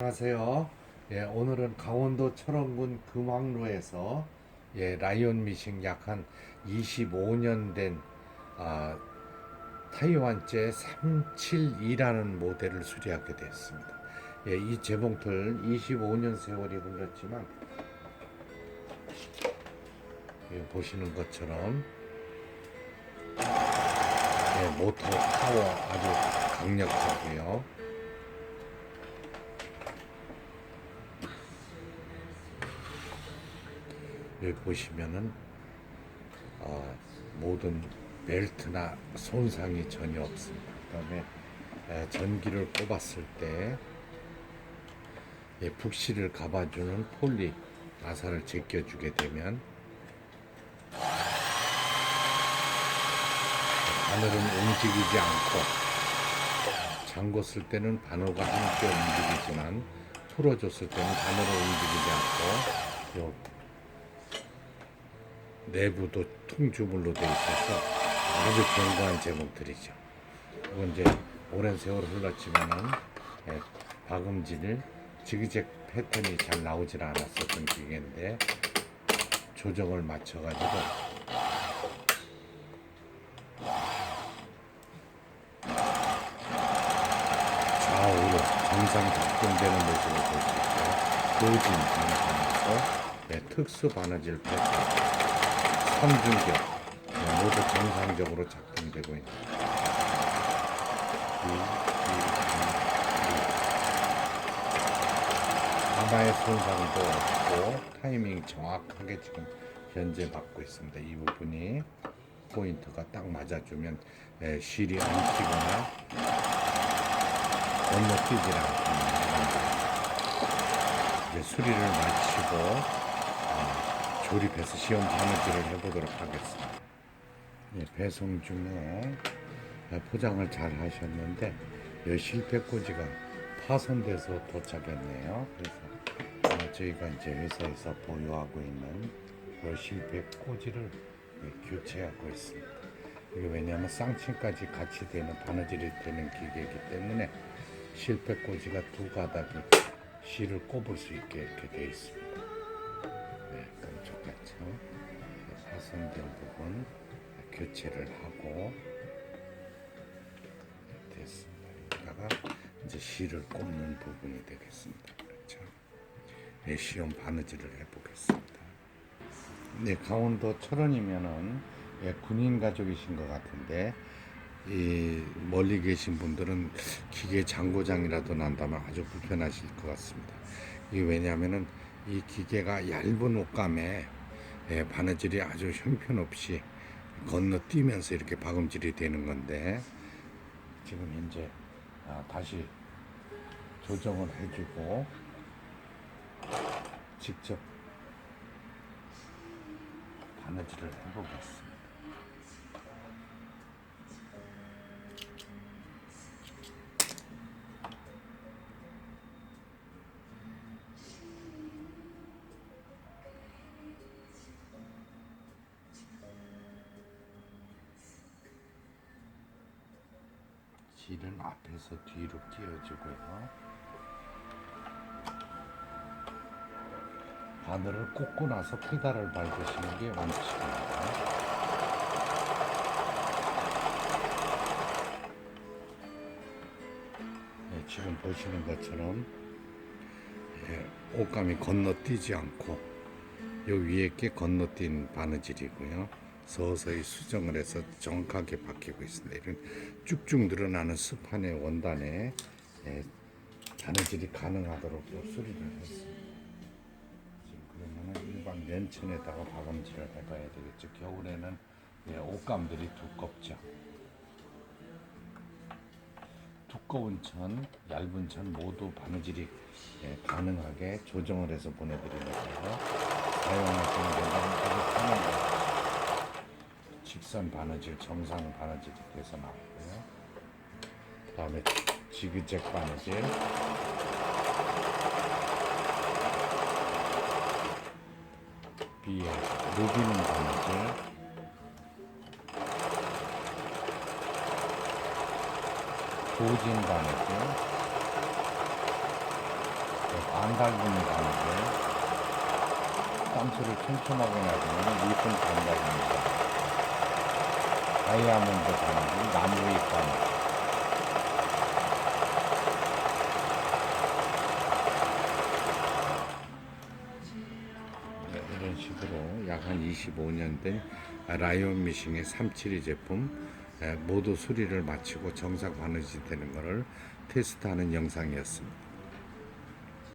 안녕하세요. 예, 오늘은 강원도 철원군 금왕로에서 예, 라이온 미싱 약 한 25년 된 아, 타이완제 372라는 모델을 수리하게 되었습니다. 예, 이 재봉틀 25년 세월이 흘렀지만 예, 보시는 것처럼 예, 모터 파워 아주 강력하고요. 여기 보시면은 어, 모든 벨트나 손상이 전혀 없습니다. 그다음에 에, 전기를 꼽았을 때 예, 북시를 감아주는 폴리 나사를 제껴주게 되면 바늘은 움직이지 않고 잠궜을 때는 바늘과 함께 움직이지만 풀어줬을 때는 바늘은 움직이지 않고 요 내부도 통주물로 되어 있어서 아주 견고한 제목들이죠. 이건 이제 오랜 세월 흘렀지만은 예, 박음질 지그잭 패턴이 잘 나오질 않았었던 기계인데 조정을 맞춰가지고 좌우로 정상 작동되는 모습을 볼 수 있고요. 교진 방향에서 네, 특수 바느질 패턴 선중격 네, 모두 정상적으로 작동되고 이. 하나의 손상도 없고 타이밍 정확하게 지금 현재 받고 있습니다. 이 부분이 포인트가 딱 맞아주면 예, 실이 안 튀거나 건너뛰질 않습니다. 이제 수리를 마치고 어, 조립해서 시험 바느질을 해보도록 하겠습니다. 예, 배송 중에 예, 포장을 잘 하셨는데 이 실패 꽂이가 파손돼서 도착했네요. 그래서 어, 저희가 이제 회사에서 보유하고 있는 이 실패 꽂이를 예, 교체하고 있습니다. 이게 왜냐하면 쌍층까지 같이 되는 바느질이 되는 기계이기 때문에 실패 꽂이가 두 가닥이 실을 꼽을 수 있게 이렇게 되어 있습니다. 네, 똑같죠. 파손된 부분 교체를 하고 됐습니다. 여기다가 이제 실을 꼽는 부분이 되겠습니다. 그렇죠. 네, 시험 바느질을 해보겠습니다. 네, 강원도 철원이면은 예, 군인 가족이신 것 같은데 이 멀리 계신 분들은 기계 장고장이라도 난다면 아주 불편하실 것 같습니다. 이게 왜냐하면은 이 기계가 얇은 옷감에 예, 바느질이 아주 형편없이 건너뛰면서 이렇게 박음질이 되는 건데 지금 현재 아, 다시 조정을 해주고 직접 바느질을 해보겠습니다. 실은 앞에서 뒤로 끼워주고요. 바늘을 꽂고 나서 페달을 밟으시는 게 원칙입니다. 네, 지금 보시는 것처럼 예, 옷감이 건너뛰지 않고 요 위에 게 건너뛴 바느질이고요. 서서히 수정을 해서 정확하게 박히고 있습니다. 이런 쭉쭉 늘어나는 스판의 원단에 예, 바느질이 가능하도록 또 수리를 했습니다. 지금 그러면은 일반 면천에다가 박음질을 해봐야 되겠죠. 겨울에는 예, 옷감들이 두껍죠. 두꺼운 천, 얇은 천 모두 바느질이 예, 가능하게 조정을 해서 보내드리는 거예요. 사용하시는 분들은 아주 거 직선 바느질, 정상 바느질이 돼서 나왔고요. 다음에 지그잭 바느질. 비에 루비는 바느질. 고진 바느질. 반달분이 가는데 땀수를 촘촘하게 놔주면 이쁜 반달입니다. 다이아몬드 바느질, 나무 잎 바느질. 네, 이런 식으로 약 한 25년 된 라이온 미싱의 372 제품 에, 모두 수리를 마치고 정상 바느질 되는 것을 테스트하는 영상이었습니다.